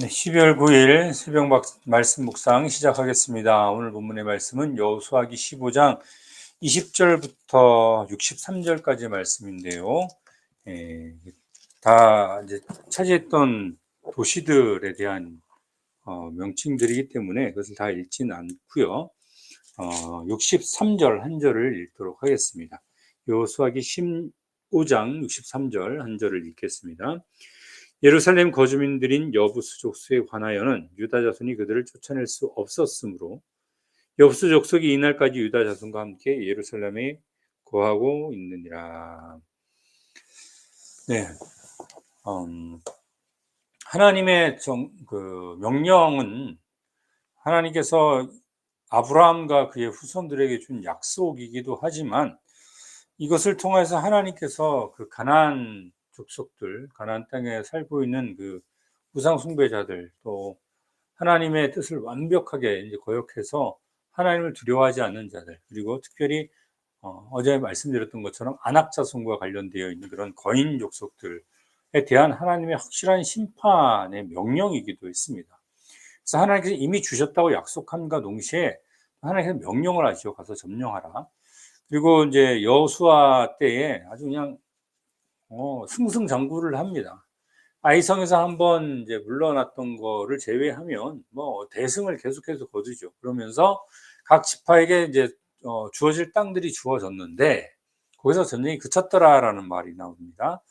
네, 12월 9일 새벽 막- 말씀 묵상 시작하겠습니다. 오늘 본문의 말씀은 여호수아기 15장 20절부터 63절까지 말씀인데요. 예, 다 이제 차지했던 도시들에 대한 어, 명칭들이기 때문에 그것을 다 읽지는 않고요. 어, 63절 한 절을 읽도록 하겠습니다. 여호수아기 15장 63절 한 절을 읽겠습니다. 예루살렘 거주민들인 여부수 족속에 관하여는 유다 자손이 그들을 쫓아낼 수 없었으므로 여부수 족속이 이날까지 유다 자손과 함께 예루살렘에 거하고 있느니라. 네, 음, 하나님의 정, 그 명령은 하나님께서 아브라함과 그의 후손들에게 준 약속이기도 하지만 이것을 통해서 하나님께서 그 가나안 족속들, 가나안 땅에 살고 있는 그 우상 숭배자들 또 하나님의 뜻을 완벽하게 이제 거역해서 하나님을 두려워하지 않는 자들 그리고 특별히 어, 제 말씀드렸던 것처럼 안악자손과 관련되어 있는 그런 거인 족속들에 대한 하나님의 확실한 심판의 명령이기도 했습니다. 그래서 하나님께서 이미 주셨다고 약속함과 동시에 하나님께서 명령을 하시고 가서 점령하라. 그리고 이제 여수아 때에 아주 그냥 어, 승승장구를 합니다. 아이성에서 한번 이제 물러났던 거를 제외하면 뭐 대승을 계속해서 거두죠. 그러면서 각 지파에게 이제 어, 주어질 땅들이 주어졌는데 거기서 전쟁이 그쳤더라라는 말이 나옵니다.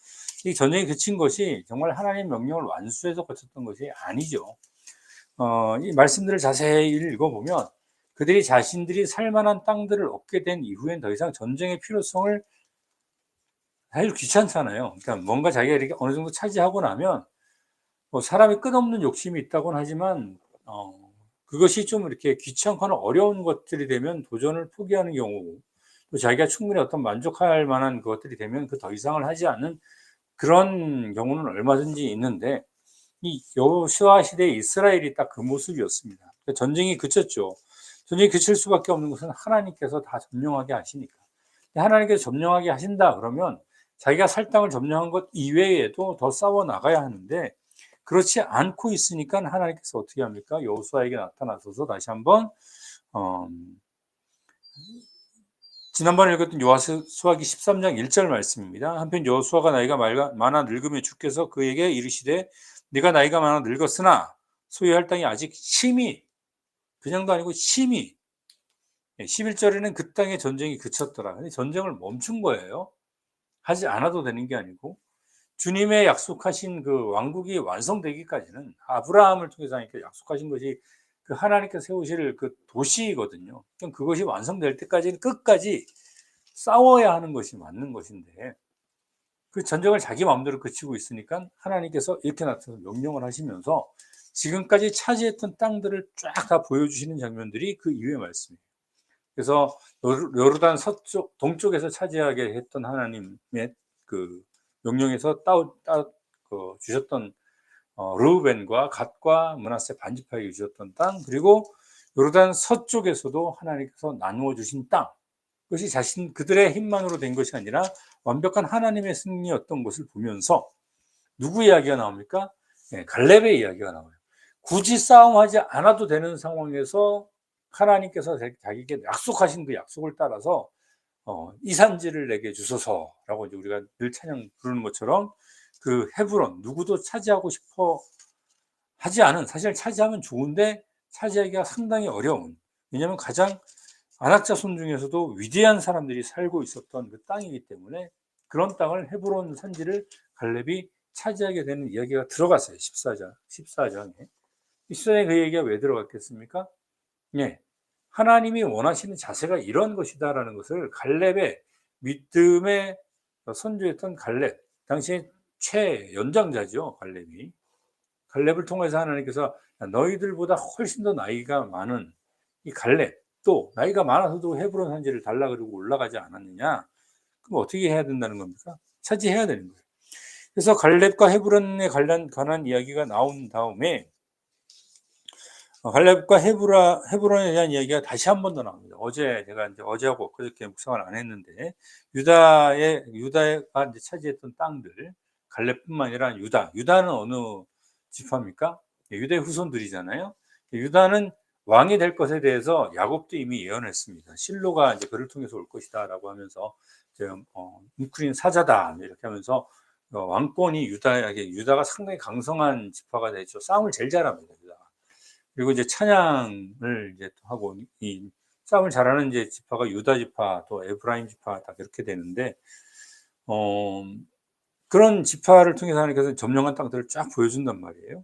이 전쟁이 그친 것이 정말 하나님 명령을 완수해서 그쳤던 것이 아니죠. 어, 이 말씀들을 자세히 읽어보면 그들이 자신들이 살만한 땅들을 얻게 된 이후엔 더 이상 전쟁의 필요성을 사실 귀찮잖아요. 그러니까 뭔가 자기가 이렇게 어느 정도 차지하고 나면 뭐 사람이 끝없는 욕심이 있다고는 하지만 어, 그것이 좀 이렇게 귀찮거나 어려운 것들이 되면 도전을 포기하는 경우고 또 자기가 충분히 어떤 만족할 만한 것들이 되면 그 더 이상을 하지 않는 그런 경우는 얼마든지 있는데 이 여호수아 시대 이스라엘이 딱 그 모습이었습니다. 그러니까 전쟁이 그쳤죠. 전쟁이 그칠 수밖에 없는 것은 하나님께서 다 점령하게 하시니까. 하나님께서 점령하게 하신다 그러면 자기가 살 땅을 점령한 것 이외에도 더 싸워 나가야 하는데 그렇지 않고 있으니까 하나님께서 어떻게 합니까? 여호수아에게 나타나셔서 다시 한번 어, 지난번에 읽었던 여호수아기 13장 1절 말씀입니다. 한편 여호수아가 나이가 많아 늙으면 주께서 그에게 이르시되 네가 나이가 많아 늙었으나 소유할 땅이 아직 심히 그냥도 아니고 심히 11절에는 그 땅의 전쟁이 그쳤더라. 전쟁을 멈춘 거예요. 하지 않아도 되는 게 아니고 주님의 약속하신 그 왕국이 완성되기까지는 아브라함을 통해서 하니까 약속하신 것이 그 하나님께 세우실 그 도시거든요. 그것이 완성될 때까지는 끝까지 싸워야 하는 것이 맞는 것인데 그 전쟁을 자기 마음대로 그치고 있으니까 하나님께서 이렇게 나타나서 명령을 하시면서 지금까지 차지했던 땅들을 쫙 다 보여주시는 장면들이 그 이후의 말씀이에요. 그래서 요르단 서쪽 동쪽에서 차지하게 했던 하나님의 그 명령에서 따, 따 그 주셨던 어, 르우벤과 갓과 문하세 반지파에게 주셨던 땅 그리고 요르단 서쪽에서도 하나님께서 나누어 주신 땅 그것이 자신 그들의 힘만으로 된 것이 아니라 완벽한 하나님의 승리였던 것을 보면서 누구 이야기가 나옵니까? 네, 갈렙의 이야기가 나와요. 굳이 싸움하지 않아도 되는 상황에서 하나님께서 자기에게 약속하신 그 약속을 따라서 어, 이 산지를 내게 주소서라고 이제 우리가 늘 찬양 부르는 것처럼 그 헤브론 누구도 차지하고 싶어 하지 않은 사실 차지하면 좋은데 차지하기가 상당히 어려운 왜냐하면 가장 안악자손 중에서도 위대한 사람들이 살고 있었던 그 땅이기 때문에 그런 땅을 헤브론 산지를 갈렙이 차지하게 되는 이야기가 들어갔어요 14장 14장에 14장에 그 얘기가 왜 들어갔겠습니까? 예. 하나님이 원하시는 자세가 이런 것이다라는 것을 갈렙의 믿음의 선조였던 갈렙, 당시 최연장자죠, 갈렙이. 갈렙을 통해서 하나님께서 너희들보다 훨씬 더 나이가 많은 이 갈렙, 또 나이가 많아서도 헤브론 산지를 달라 그러고 올라가지 않았느냐? 그럼 어떻게 해야 된다는 겁니까? 차지해야 되는 거예요. 그래서 갈렙과 헤브론에 관련 관한 이야기가 나온 다음에 어, 갈렙과 헤브라 헤브론에 대한 이야기가 다시 한 번 더 나옵니다. 어제 제가 이제 어제하고 그렇게 묵상을 안 했는데 유다의 유다가 이제 차지했던 땅들 갈렙뿐만 아니라 유다 유다는 어느 지파입니까? 유다의 후손들이잖아요. 유다는 왕이 될 것에 대해서 야곱도 이미 예언했습니다. 실로가 이제 그를 통해서 올 것이다라고 하면서 이제 어, 우크린 사자다 이렇게 하면서 어, 왕권이 유다에게 유다가 상당히 강성한 지파가 되죠. 싸움을 제일 잘합니다. 그리고 이제 찬양을 이제 또 하고 이 싸움을 잘하는 이제 지파가 유다 지파 또 에브라임 지파 다 그렇게 되는데 어, 그런 지파를 통해서 하나님께서 점령한 땅들을 쫙 보여준단 말이에요.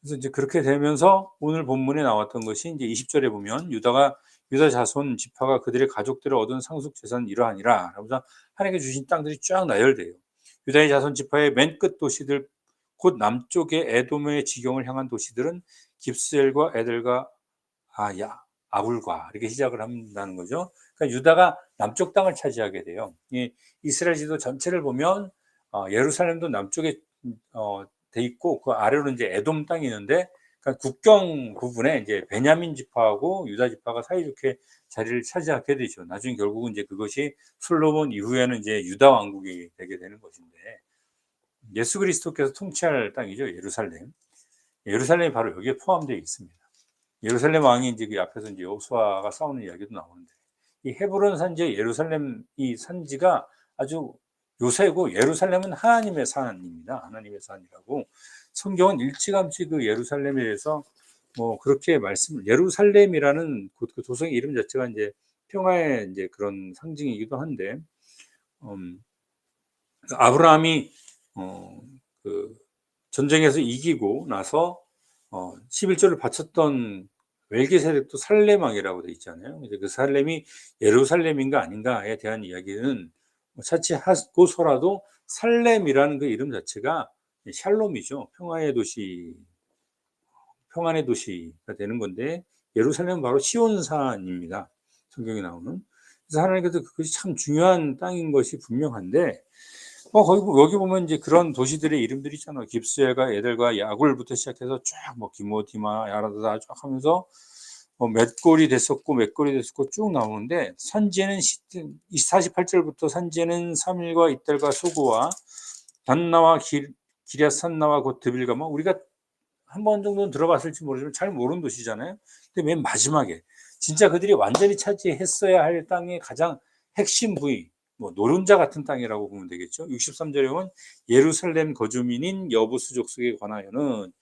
그래서 이제 그렇게 되면서 오늘 본문에 나왔던 것이 이제 20절에 보면 유다가 유다 자손 지파가 그들의 가족들을 얻은 상속 재산 이러하니라. 라면서 하나님께 주신 땅들이 쫙 나열돼요. 유다의 자손 지파의 맨 끝 도시들 곧 남쪽의 에돔의 지경을 향한 도시들은 깁스엘과 에델과 아야 아불과 이렇게 시작을 한다는 거죠. 그러니까 유다가 남쪽 땅을 차지하게 돼요. 이 이스라엘 지도 전체를 보면 어, 예루살렘도 남쪽에 어, 돼 있고 그 아래로 이제 에돔 땅이 있는데 그러니까 국경 부분에 이제 베냐민 지파하고 유다 지파가 사이좋게 자리를 차지하게 되죠. 나중에 결국은 이제 그것이 솔로몬 이후에는 이제 유다 왕국이 되게 되는 것인데 예수 그리스도께서 통치할 땅이죠. 예루살렘. 예루살렘이 바로 여기에 포함되어 있습니다. 예루살렘 왕이 이제 그 앞에서 이제 여호수아가 싸우는 이야기도 나오는데 이 헤브론 산지의 예루살렘 이 산지가 아주 요새고 예루살렘은 하나님의 산입니다. 하나님의 산이라고 성경은 일찌감치 그 예루살렘에 대해서 뭐 그렇게 말씀 예루살렘이라는 그 도성의 이름 자체가 이제 평화의 이제 그런 상징이기도 한데 음, 아브라함이 어, 그 전쟁에서 이기고 나서 어, 11조를 바쳤던 웰기 세력도 살렘왕이라고 돼 있잖아요. 이제 그 살렘이 예루살렘인가 아닌가에 대한 이야기는 뭐 차치하고서라도 살렘이라는 그 이름 자체가 샬롬이죠. 평화의 도시, 평안의 도시가 되는 건데 예루살렘은 바로 시온산입니다. 성경에 나오는. 그래서 하나님께서 그것이 참 중요한 땅인 것이 분명한데 어, 거기, 여기 보면 이제 그런 도시들의 이름들이 있잖아요. 깁스엘과 에델과 야굴부터 시작해서 쫙 뭐 기모티마, 야라다 쫙 하면서 뭐 맷골이 됐었고 맷골이 됐었고 쭉 나오는데 산지에는 48절부터 산지에는 3일과 이달과 소고와 단나와 길, 기랴 산나와 곧 드빌가 뭐 우리가 한 번 정도는 들어봤을지 모르지만 잘 모르는 도시잖아요. 근데 맨 마지막에 진짜 그들이 완전히 차지했어야 할 땅의 가장 핵심 부위 뭐 노른자 같은 땅이라고 보면 되겠죠. 63절에 보면 예루살렘 거주민인 여부수 족속에 관하여는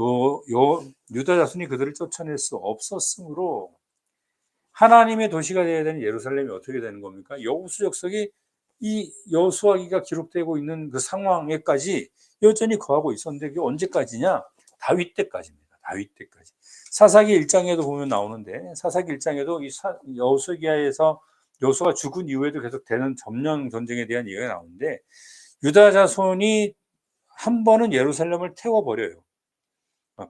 요, 요 유다 자손이 그들을 쫓아낼 수 없었으므로 하나님의 도시가 되어야 되는 예루살렘이 어떻게 되는 겁니까? 여호수 족속이 이 여수아기가 기록되고 있는 그 상황에까지 여전히 거하고 있었는데 그게 언제까지냐? 다윗 때까지입니다. 다윗 때까지. 사사기 1장에도 보면 나오는데 사사기 1장에도 이 여수기야에서 여수가 죽은 이후에도 계속 되는 점령 전쟁에 대한 이야기가 나오는데 유다 자손이 한 번은 예루살렘을 태워 버려요. 아,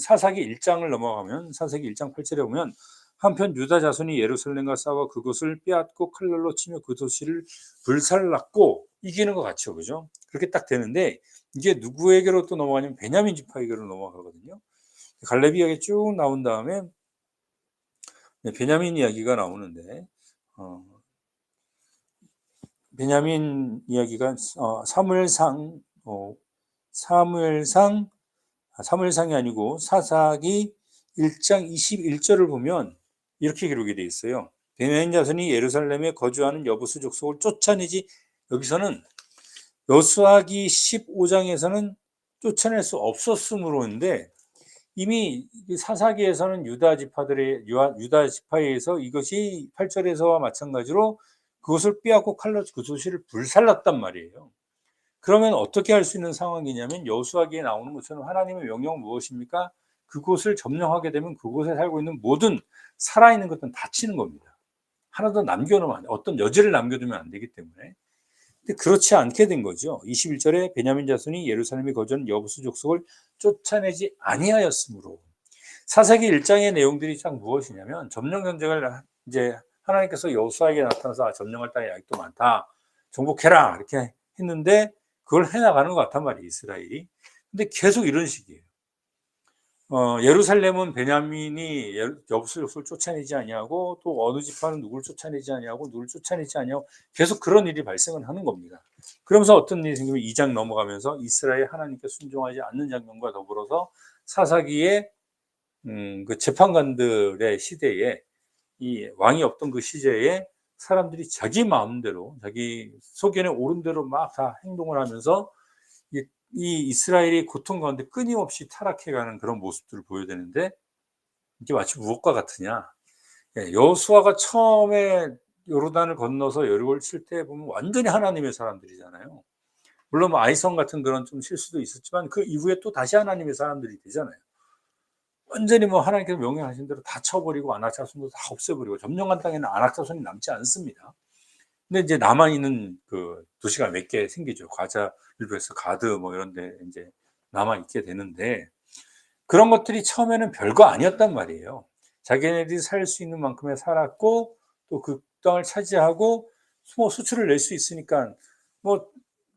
사사기 1장을 넘어가면 사사기 1장 8절에 보면 한편 유다 자손이 예루살렘과 싸워 그곳을 빼앗고 칼날로 치며 그 도시를 불살랐고 이기는 것 같죠. 그죠? 그렇게 딱 되는데 이게 누구에게로 또 넘어가냐면 베냐민 지파에게로 넘어가거든요. 갈렙 이야기 쭉 나온 다음에 네, 베냐민 이야기가 나오는데 어, 베냐민 이야기가 어, 사무엘상 어, 사무엘상 아, 사무엘상이 아니고 사사기 1장 21절을 보면 이렇게 기록이 되어 있어요. 베냐민 자손이 예루살렘에 거주하는 여부수 족속을 쫓아내지 여기서는 여수하기 15장에서는 쫓아낼 수 없었으므로인데 이미 사사기에서는 유다 지파들의 유다 지파에 의해서 이것이 8절에서와 마찬가지로 그것을 빼앗고 칼로 그 도시를 불살랐단 말이에요. 그러면 어떻게 할 수 있는 상황이냐면 여수하기에 나오는 것처럼 하나님의 명령은 무엇입니까? 그곳을 점령하게 되면 그곳에 살고 있는 모든 살아있는 것들은 다치는 겁니다. 하나도 남겨놓으면 안 돼. 어떤 여지를 남겨두면 안 되기 때문에. 근데 그렇지 않게 된 거죠. 21절에 베냐민 자손이 예루살렘에 거주한 여부수 족속을 쫓아내지 아니하였으므로 사사기 1장의 내용들이 참 무엇이냐면 점령 전쟁을 이제 하나님께서 여수에게 나타나서 아, 점령할 땅이 아직도 많다. 정복해라. 이렇게 했는데 그걸 해나가는 것 같단 말이에요, 이스라엘이. 근데 계속 이런 식이에요. 어, 어, 예루살렘은 베냐민이 여부수를 쫓아내지 아니하고 또 어느 지파는 누구를 쫓아내지 아니하고 누구를 쫓아내지 아니하고 계속 그런 일이 발생을 하는 겁니다. 그러면서 어떤 일이 생기면 2장 넘어가면서 이스라엘 하나님께 순종하지 않는 장면과 더불어서 사사기의 음, 그 재판관들의 시대에 이 왕이 없던 그 시대에 사람들이 자기 마음대로 자기 속견에 오른 대로 막 다 행동을 하면서 이, 이 이스라엘이 고통 가운데 끊임없이 타락해가는 그런 모습들을 보여야 되는데 이게 마치 무엇과 같으냐 예, 여수아가 처음에 요르단을 건너서 여리고를 칠 때 보면 완전히 하나님의 사람들이잖아요. 물론 뭐 아이성 같은 그런 좀 실수도 있었지만 그 이후에 또 다시 하나님의 사람들이 되잖아요. 완전히 뭐 하나님께서 명령하신 대로 다 쳐버리고 안악자손도 다 없애버리고 점령한 땅에는 안악자손이 남지 않습니다. 근데 이제 남아 있는 그 도시가 몇 개 생기죠. 과자 일부에서 가드 뭐 이런 데 이제 남아 있게 되는데 그런 것들이 처음에는 별거 아니었단 말이에요. 자기네들이 살 수 있는 만큼의 살았고 또 그 땅을 차지하고 뭐 수출을 낼 수 있으니까 뭐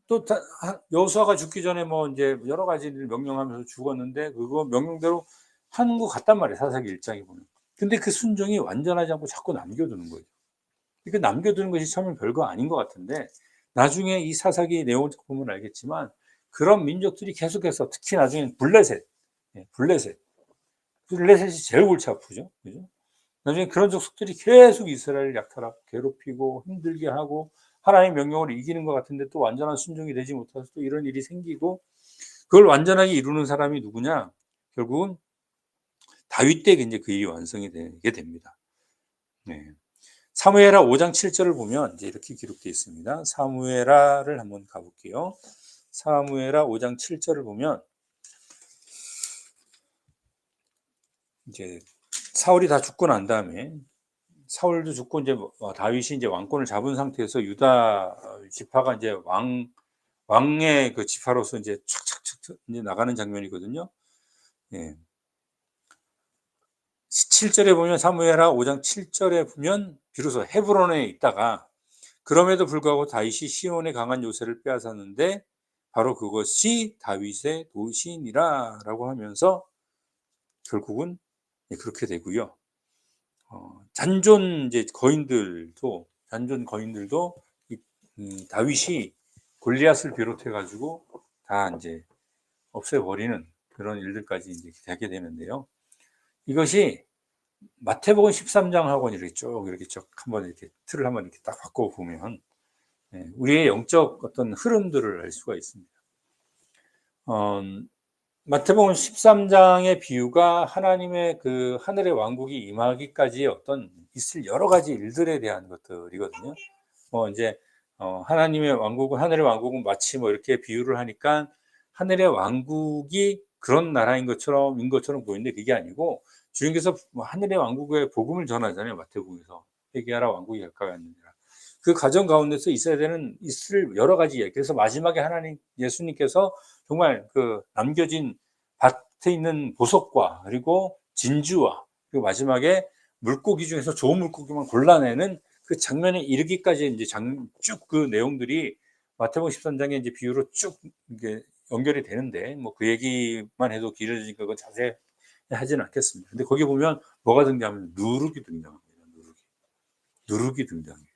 또 여수아가 죽기 전에 뭐 이제 여러 가지를 명령하면서 죽었는데 그거 명령대로 하는 것 같단 말이에요. 사사기 일장에 보면. 근데 그 순종이 완전하지 않고 자꾸 남겨두는 거 죠. 그 남겨두는 것이 처음엔 별거 아닌 것 같은데 나중에 이 사사기 내용을 보면 알겠지만 그런 민족들이 계속해서 특히 나중에 블레셋, 예, 블레셋, 블레셋이 제일 골치 아프죠. 그죠? 나중에 그런 족속들이 계속 이스라엘을 약탈하고 괴롭히고 힘들게 하고 하나님의 명령을 이기는 것 같은데 또 완전한 순종이 되지 못해서 또 이런 일이 생기고 그걸 완전하게 이루는 사람이 누구냐? 결국은 다윗 때 이제 그 일이 완성이 되게 됩니다. 네. 사무엘하 5장 7절을 보면 이제 이렇게 기록되어 있습니다. 사무엘하를 한번 가볼게요. 사무엘하 5장 7절을 보면 이제 사울이 다 죽고 난 다음에 사울도 죽고 이제 뭐 다윗이 이제 왕권을 잡은 상태에서 유다 지파가 이제 왕 왕의 그 지파로서 이제 촥촥촥 이제 나가는 장면이거든요. 예. 7절에 보면 사무엘하 5장 7절에 보면 비로소 헤브론에 있다가 그럼에도 불구하고 다윗이 시온의 강한 요새를 빼앗았는데 바로 그것이 다윗의 도시니라라고 하면서 결국은 그렇게 되고요. 어, 잔존 이제 거인들도 잔존 거인들도 이, 음, 다윗이 골리앗을 비롯해 가지고 다 이제 없애버리는 그런 일들까지 이제 되게 되는데요. 이것이 마태복음 13장하고는 이렇게 쭉 이렇게 쭉 한번 이렇게 틀을 한번 이렇게 딱 바꿔 보면 네, 우리의 영적 어떤 흐름들을 알 수가 있습니다. 어, 마태복음 13장의 비유가 하나님의 그 하늘의 왕국이 임하기까지의 어떤 있을 여러 가지 일들에 대한 것들이거든요. 뭐 이제 어, 하나님의 왕국은 하늘의 왕국은 마치 뭐 이렇게 비유를 하니까 하늘의 왕국이 그런 나라인 것처럼 인 것처럼 보이는데 그게 아니고 주님께서 뭐 하늘의 왕국의 복음을 전하잖아요. 마태복음에서 회개하라 왕국이 가까이 왔느니라. 그 가정 가운데서 있어야 되는 있을 여러 가지 이야기. 그래서 마지막에 하나님 예수님께서 정말 그 남겨진 밭에 있는 보석과 그리고 진주와 그리고 마지막에 물고기 중에서 좋은 물고기만 골라내는 그 장면에 이르기까지 이제 쭉 그 내용들이 마태복음 13장의 이제 비유로 쭉 이게 연결이 되는데 뭐 그 얘기만 해도 길어지니까 그 자세히 하지는 않겠습니다. 근데 거기 보면 뭐가 등장하면 누룩이 등장합니다. 누룩이. 누룩이 등장해요.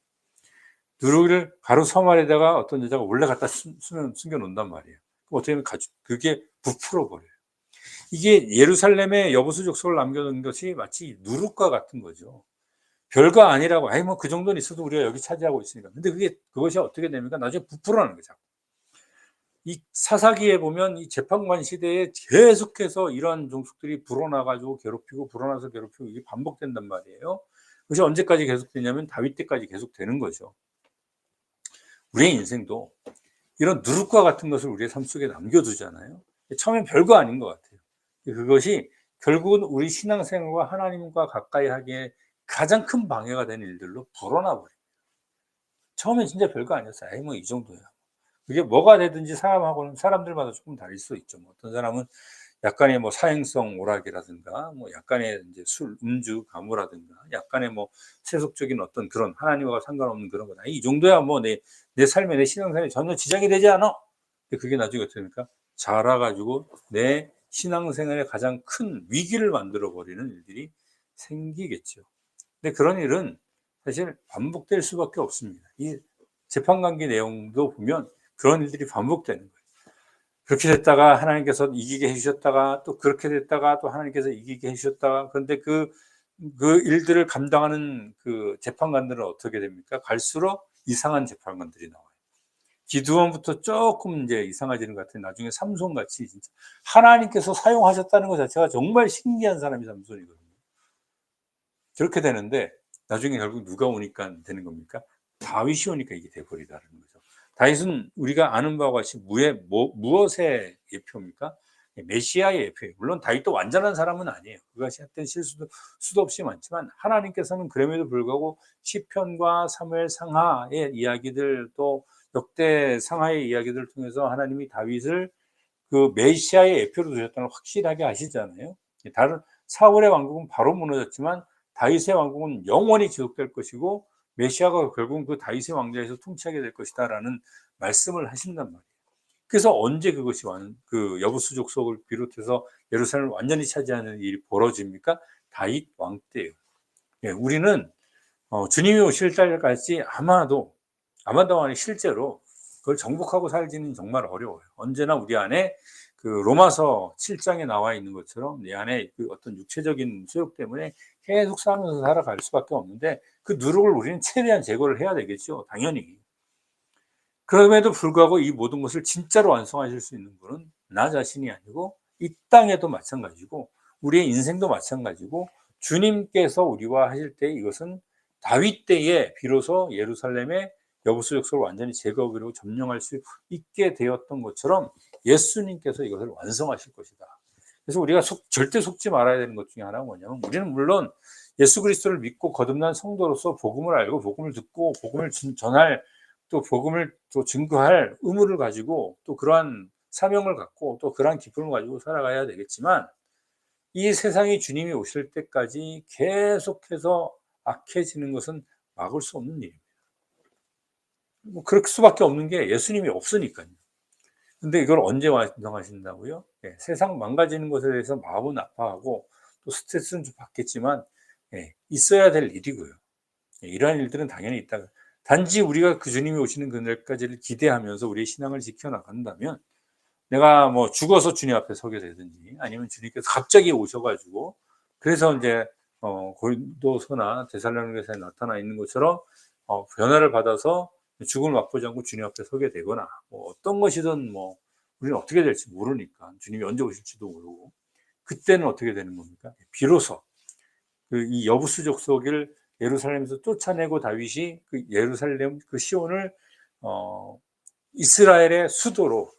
누룩을 섬 아래다가 어떤 여자가 올라갔다 숨겨 놓는단 말이에요. 어떻게 하면 가죽, 그게 부풀어 버려요. 이게 예루살렘에 여부수 족속을 남겨놓은 것이 마치 누룩과 같은 거죠. 별거 아니라고, 아이, 뭐, 그 정도는 있어도 우리가 여기 차지하고 있으니까. 근데 그게, 그것이 어떻게 됩니까? 나중에 부풀어나는 거죠. 이 사사기에 보면 이 재판관 시대에 계속해서 이러한 종속들이 불어나가지고 괴롭히고 불어나서 괴롭히고 이게 반복된단 말이에요. 그것이 언제까지 계속되냐면 다윗 때까지 계속되는 거죠. 우리의 인생도 이런 누룩과 같은 것을 우리의 삶 속에 남겨두잖아요. 처음엔 별거 아닌 것 같아요. 그것이 결국은 우리 신앙생활과 하나님과 가까이 하기에 가장 큰 방해가 되는 일들로 불어나 버려요. 처음엔 진짜 별거 아니었어요. 에이, 뭐, 이 정도야. 그게 뭐가 되든지 사람하고는 사람들마다 조금 다를 수 있죠. 뭐 어떤 사람은 약간의 뭐 사행성 오락이라든가, 뭐 약간의 이제 술, 음주, 가무라든가, 약간의 뭐 세속적인 어떤 그런 하나님과 상관없는 그런 거다. 이 정도야 뭐 내, 내 삶에 내 신앙생활에 전혀 지장이 되지 않아. 근데 그게 나중에 어떻게 됩니까? 자라가지고 내 신앙생활에 가장 큰 위기를 만들어 버리는 일들이 생기겠죠. 근데 그런 일은 사실 반복될 수밖에 없습니다. 이 재판 관계 내용도 보면 그런 일들이 반복되는 거예요. 그렇게 됐다가 하나님께서 이기게 해주셨다가 또 그렇게 됐다가 또 하나님께서 이기게 해주셨다가 그런데 그, 그 일들을 감당하는 그 재판관들은 어떻게 됩니까? 갈수록 이상한 재판관들이 나와요. 기두원부터 조금 이제 이상해지는 것 같아요. 나중에 삼손 같이 진짜 하나님께서 사용하셨다는 것 자체가 정말 신기한 사람이 삼손이거든요. 그렇게 되는데 나중에 결국 누가 오니까 되는 겁니까? 다윗이 오니까 이게 돼버리다는 거죠. 다윗은 우리가 아는 바와 같이 무의, 뭐, 무엇의 예표입니까? 메시아의 예표예요. 물론 다윗도 완전한 사람은 아니에요. 그가 했던 실수도 수도 없이 많지만 하나님께서는 그럼에도 불구하고 시편과 사무엘 상하의 이야기들 또 역대 상하의 이야기들을 통해서 하나님이 다윗을 그 메시아의 예표로 두셨다는 걸 확실하게 아시잖아요. 다른 사울의 왕국은 바로 무너졌지만 다윗의 왕국은 영원히 지속될 것이고 메시아가 결국 그 다윗의 왕자에서 통치하게 될 것이다라는 말씀을 하신단 말이에요. 그래서 언제 그것이 완, 그 여부수 족 속을 비롯해서 예루살렘을 완전히 차지하는 일이 벌어집니까? 다윗 왕 때예요. 예, 우리는 어, 주님이 오실 때까지 아마도 아마도 아니 실제로 그걸 정복하고 살기는 정말 어려워요. 언제나 우리 안에 그 로마서 7장에 나와 있는 것처럼 내 안에 그 어떤 육체적인 소욕 때문에 계속 싸우면서 살아갈 수밖에 없는데 그 누룩을 우리는 최대한 제거를 해야 되겠죠. 당연히. 그럼에도 불구하고 이 모든 것을 진짜로 완성하실 수 있는 분은 나 자신이 아니고 이 땅에도 마찬가지고 우리의 인생도 마찬가지고 주님께서 우리와 하실 때 이것은 다윗 때에 비로소 예루살렘의 여부수 족속을 완전히 제거하고 점령할 수 있게 되었던 것처럼 예수님께서 이것을 완성하실 것이다. 그래서 우리가 속, 절대 속지 말아야 되는 것 중에 하나가 뭐냐면 우리는 물론 예수 그리스도를 믿고 거듭난 성도로서 복음을 알고 복음을 듣고 복음을 전할 또 복음을 또 증거할 의무를 가지고 또 그러한 사명을 갖고 또 그러한 기쁨을 가지고 살아가야 되겠지만 이 세상이 주님이 오실 때까지 계속해서 악해지는 것은 막을 수 없는 일입니다. 뭐 그럴 수밖에 없는 게 예수님이 없으니까요. 근데 이걸 언제 완성하신다고요? 예, 세상 망가지는 것에 대해서 마음은 아파하고 또 스트레스는 좀 받겠지만 예, 있어야 될 일이고요. 예, 이러한 일들은 당연히 있다. 단지 우리가 그 주님이 오시는 그날까지를 기대하면서 우리의 신앙을 지켜나간다면 내가 뭐 죽어서 주님 앞에 서게 되든지 아니면 주님께서 갑자기 오셔가지고 그래서 이제 어, 고린도서나 데살로니가서에 나타나 있는 것처럼 어, 변화를 받아서 죽음을 맛보지 않고 주님 앞에 서게 되거나 뭐 어떤 것이든 뭐 우리는 어떻게 될지 모르니까 주님이 언제 오실지도 모르고 그때는 어떻게 되는 겁니까? 비로소 그 이 여부수 족 속을 예루살렘에서 쫓아내고 다윗이 그 예루살렘 그 시온을 어 이스라엘의 수도로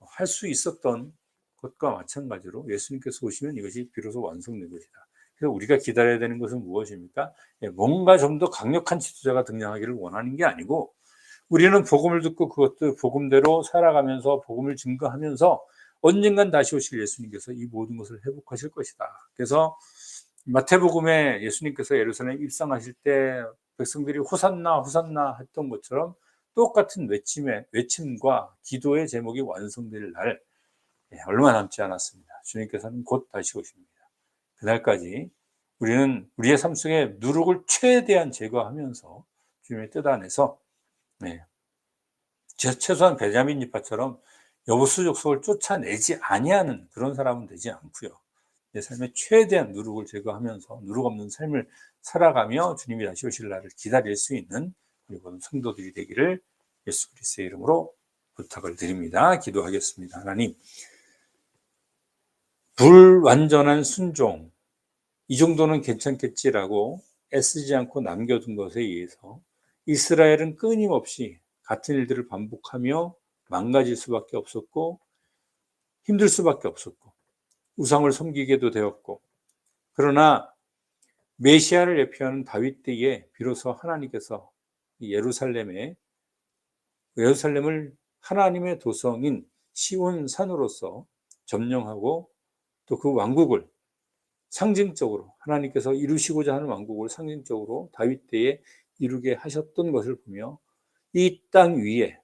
할 수 있었던 것과 마찬가지로 예수님께서 오시면 이것이 비로소 완성된 것이다. 그래서 우리가 기다려야 되는 것은 무엇입니까? 예, 뭔가 좀 더 강력한 지도자가 등장하기를 원하는 게 아니고 우리는 복음을 듣고 그것도 복음대로 살아가면서 복음을 증거하면서 언젠간 다시 오실 예수님께서 이 모든 것을 회복하실 것이다. 그래서 마태복음에 예수님께서 예루살렘 입성하실 때 백성들이 호산나 호산나 했던 것처럼 똑같은 외침의 외침과 기도의 제목이 완성될 날 예, 얼마 남지 않았습니다. 주님께서는 곧 다시 오십니다. 그날까지 우리는 우리의 삶 속에 누룩을 최대한 제거하면서 주님의 뜻 안에서 네. 최소한 베냐민 이파처럼 여부수 족 속을 쫓아내지 아니하는 그런 사람은 되지 않고요. 내 삶에 최대한 누룩을 제거하면서 누룩 없는 삶을 살아가며 주님이 다시 오실 날을 기다릴 수 있는 우리 모든 성도들이 되기를 예수 그리스도의 이름으로 부탁을 드립니다. 기도하겠습니다. 하나님, 불완전한 순종, 이 정도는 괜찮겠지라고 애쓰지 않고 남겨둔 것에 의해서 이스라엘은 끊임없이 같은 일들을 반복하며 망가질 수밖에 없었고 힘들 수밖에 없었고 우상을 섬기게도 되었고 그러나 메시아를 예표하는 다윗 때에 비로소 하나님께서 예루살렘에 예루살렘을 하나님의 도성인 시온 산으로서 점령하고 또 그 왕국을 상징적으로 하나님께서 이루시고자 하는 왕국을 상징적으로 다윗 때에 이루게 하셨던 것을 보며 이 땅 위에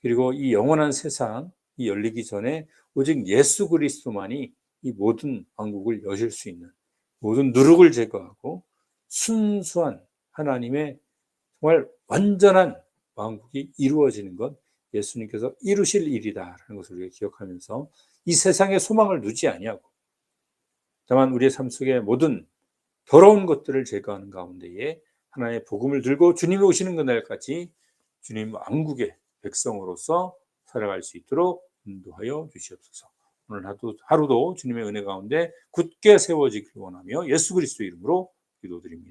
그리고 이 영원한 세상 이 열리기 전에 오직 예수 그리스도만이 이 모든 왕국을 여실 수 있는 모든 누룩을 제거하고 순수한 하나님의 정말 완전한 왕국이 이루어지는 것 예수님께서 이루실 일이다라는 것을 우리가 기억하면서 이 세상의 소망을 누지 아니하고 다만 우리의 삶 속에 모든 더러운 것들을 제거하는 가운데에 하나님의 복음을 들고 주님이 오시는 그날까지 주님 왕국의 백성으로서 살아갈 수 있도록 인도하여 주시옵소서. 오늘 하루, 하루도 주님의 은혜 가운데 굳게 세워지길 원하며 예수 그리스도 이름으로 기도드립니다.